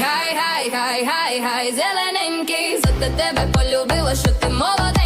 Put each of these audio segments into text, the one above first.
хай, хай, хай, хай, хай, зелененький, за тебе полюбила, що ти молоденький,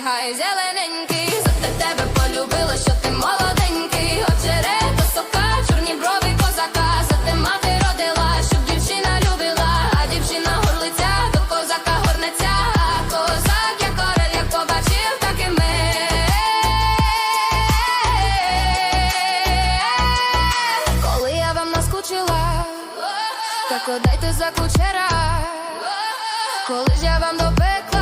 гай, зелененький, за те тебе полюбила, що ти молоденький, очерето сока, чорні брови козака, за те мати родила, щоб дівчина любила, а дівчина горлиця до козака горнеться, а козак, як орел, як побачив, так і ми. Коли я вам наскучила, так отдайте за кучера. Коли ж я вам допекла,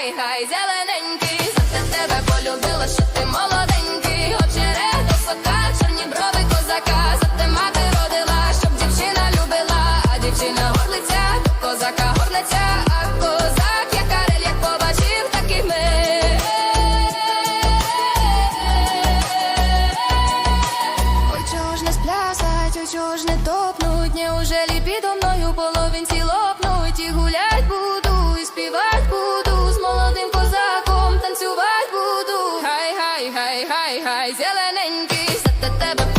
хай, хай, зелененький, за те тебе полюбила, що ти молоденький, очерето сока, чорні брови козака, за те мати родила, щоб дівчина любила, а дівчина горлиця, козака горнеться, а козак, як карель, побачив, так і ми. Ой, чого ж не сплясать, ой, чого ж не топнуть, неужели підо мною половинці лопнуть? зелененький, за тебе.